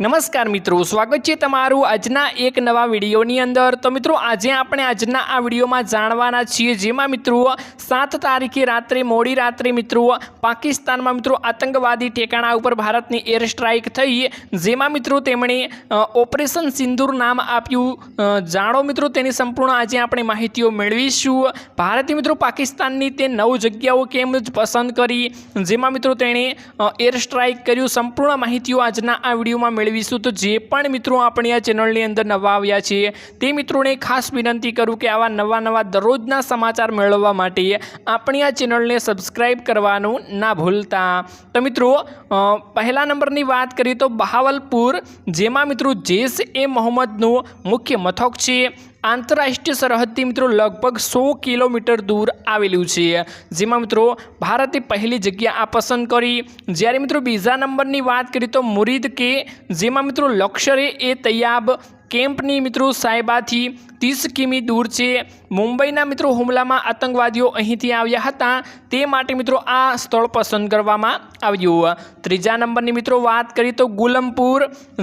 નમસ્કાર મિત્રો, સ્વાગત છે તમારું આજના એક નવા વિડીયોની અંદર. તો મિત્રો, આજે આપણે આજના આ વિડીયોમાં જાણવાના છીએ જેમાં મિત્રો સાત તારીખે રાત્રે, મોડી રાત્રે મિત્રો પાકિસ્તાનમાં મિત્રો આતંકવાદી ઠેકાણા ઉપર ભારતની એર સ્ટ્રાઇક થઈ, જેમાં મિત્રો તેમણે ઓપરેશન સિંદૂર નામ આપ્યું. જાણો મિત્રો, તેની સંપૂર્ણ આજે આપણે માહિતીઓ મેળવીશું. ભારતે મિત્રો પાકિસ્તાનની તે નવ જગ્યાઓ કેમ જ પસંદ કરી, જેમાં મિત્રો તેણે એર સ્ટ્રાઇક કર્યું. સંપૂર્ણ માહિતીઓ આજના આ વિડીયોમાં મેળવીશું તો જે પણ મિત્રો આપણી આ ચેનલની અંદર નવા આવ્યા છે તે મિત્રોને ખાસ વિનંતી કરું કે આવા નવા નવા દરરોજના સમાચાર મેળવવા માટે આપણી આ ચેનલને સબસ્ક્રાઈબ કરવાનું ના ભૂલતા. તો મિત્રો પહેલા નંબરની વાત કરીએ તો બહાવલપુર, જેમાં મિત્રો જૈશ એ મોહમ્મદનું મુખ્ય મથક છે. આંતરરાષ્ટ્રીય સરહદથી મિત્રો લગભગ સો કિલોમીટર દૂર આવેલું છે. જેમાં મિત્રો ભારતે પહેલી જગ્યા આ પસંદ કરી. જ્યારે મિત્રો બીજા નંબરની વાત કરીએ તો મુરીદ કે, જેમાં મિત્રો લક્ષરે એ તૈયાબ કેમ્પની મિત્રો સાહેબાથી ત્રીસ કિમી દૂર છે. મુંબઈના મિત્રો હુમલામાં આતંકવાદીઓ અહીંથી આવ્યા હતા. તે માટે મિત્રો આ સ્થળ પસંદ કરવામાં આવ્યું. ત્રીજા નંબરની મિત્રો વાત કરીએ તો ગુલમપુર,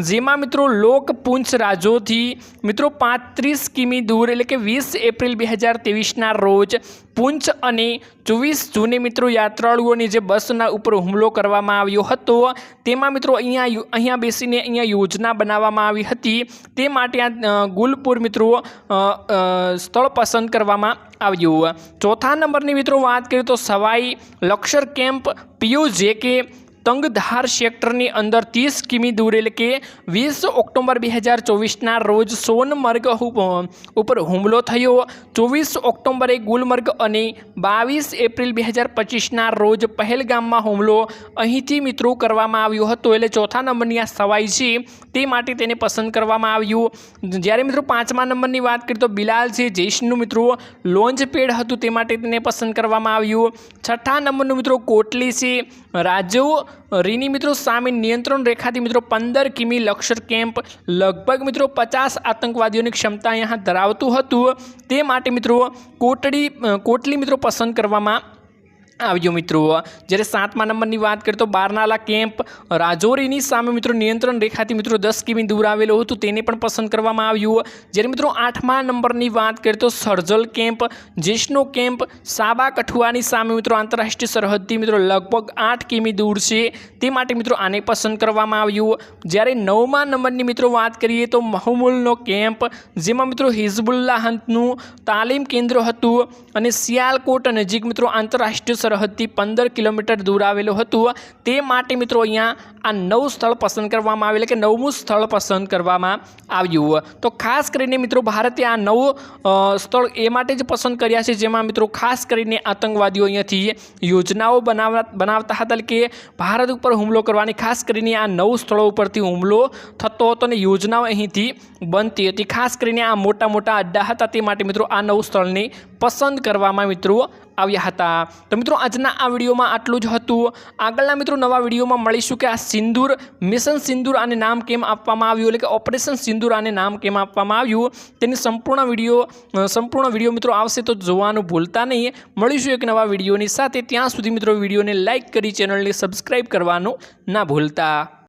જેમાં મિત્રો લોક પુંછ રાજોથી મિત્રો પાંત્રીસ કિમી દૂર એટલે કે વીસ એપ્રિલ બે હજાર ત્રેવીસના રોજ પુંછ અને ચોવીસ જૂને મિત્રો યાત્રાળુઓની જે બસના ઉપર હુમલો કરવામાં આવ્યો હતો. તેમાં મિત્રો અહીંયા અહીંયા બેસીને અહીંયા યોજના બનાવવામાં આવી હતી. તે માટે આ ગુલપુર મિત્રો સ્થળ પસંદ કરવામાં આવ્યું. ચોથા નંબરની મિત્રો વાત કરીએ તો સવાઈ લક્ષર કેમ્પ પીયુ જે કે તંગધાર સેક્ટરની અંદર ત્રીસ કિમી દૂર એટલે કે વીસ ઓક્ટોબર બે હજાર ચોવીસના રોજ સોનમર્ગ ઉપર હુમલો થયો. ચોવીસ ઓક્ટોબરે ગુલમર્ગ અને બાવીસ એપ્રિલ બે હજાર પચીસના રોજ પહેલગામમાં હુમલો અહીંથી મિત્રો કરવામાં આવ્યો હતો. એટલે ચોથા નંબરની આ સવાઈ છે તે માટે તેને પસંદ કરવામાં આવ્યું. જ્યારે મિત્રો પાંચમા નંબરની વાત કરીએ તો બિલાલ છે જૈશનું મિત્રો લોન્ચ પેડ હતું તે માટે તેને પસંદ કરવામાં આવ્યું. છઠ્ઠા નંબરનું મિત્રો કોટલી છે. રાજ્યો રીની મિત્રો સામે નિયંત્રણ રેખાથી મિત્રો પંદર કિમી લક્ષર કેમ્પ, લગભગ મિત્રો પચાસ આતંકવાદીઓની ક્ષમતા અહીંયા ધરાવતું હતું. તે માટે મિત્રો કોટડી કોટલી મિત્રો પસંદ કરવામાં આવ્યો મિત્રો. જ્યારે સાતમા નંબરની વાત કરીએ તો બારનાલા કેમ્પ રાજૌરીની સામે મિત્રો નિયંત્રણ રેખાથી મિત્રો દસ કિમી દૂર આવેલું હતું. તેને પણ પસંદ કરવામાં આવ્યું. જ્યારે મિત્રો આઠમા નંબરની વાત કરીએ તો સર્જલ કેમ્પ, જેશનો કેમ્પ, સાબા કઠુઆની સામે મિત્રો આંતરરાષ્ટ્રીય સરહદથી મિત્રો લગભગ આઠ કિમી દૂર છે. તે માટે મિત્રો આને પસંદ કરવામાં આવ્યું. જ્યારે નવમા નંબરની મિત્રો વાત કરીએ તો મહમુલનો કેમ્પ, જેમાં મિત્રો હિઝબુલ્લાહનું તાલીમ કેન્દ્ર હતું અને સિયાલકોટ નજીક મિત્રો આંતરરાષ્ટ્રીય સરહદથી પંદર કિલોમીટર દૂર આવેલું હતું. તે માટે મિત્રો અહીંયા આ નવ સ્થળ પસંદ કરવામાં આવેલ કે નવમું સ્થળ પસંદ કરવામાં આવ્યું. તો ખાસ કરીને મિત્રો ભારતે આ નવ સ્થળ એ માટે જ પસંદ કર્યા છે, જેમાં મિત્રો ખાસ કરીને આતંકવાદીઓ અહીંયાથી યોજનાઓ બનાવવા, બનાવતા હતા કે ભારત ઉપર હુમલો કરવાની, ખાસ કરીને આ નવ સ્થળો ઉપરથી હુમલો થતો હતો અને યોજનાઓ અહીંથી બનતી હતી. ખાસ કરીને આ મોટા મોટા અડ્ડા હતા, તે માટે મિત્રો આ નવ સ્થળને પસંદ કરવામાં મિત્રો આવ્યા હતા. તો મિત્રો આજના આ વિડીયોમાં આટલું જ હતું. આગળના મિત્રો નવા વિડીયોમાં મળીશું કે આ સિંદૂર, મિશન સિંદૂર આને નામ કેમ આપવામાં આવ્યું? એટલે કે ઓપરેશન સિંદૂર આને નામ કેમ આપવામાં આવ્યું? તેની સંપૂર્ણ વીડિયો સંપૂર્ણ વીડિયો મિત્રો આવશે તો જોવાનું ભૂલતા નહીં. મળીશું એક નવા વિડીયોની સાથે. ત્યાં સુધી મિત્રો વિડીયોને લાઇક કરી, ચેનલને સબસ્ક્રાઈબ કરવાનું ના ભૂલતા.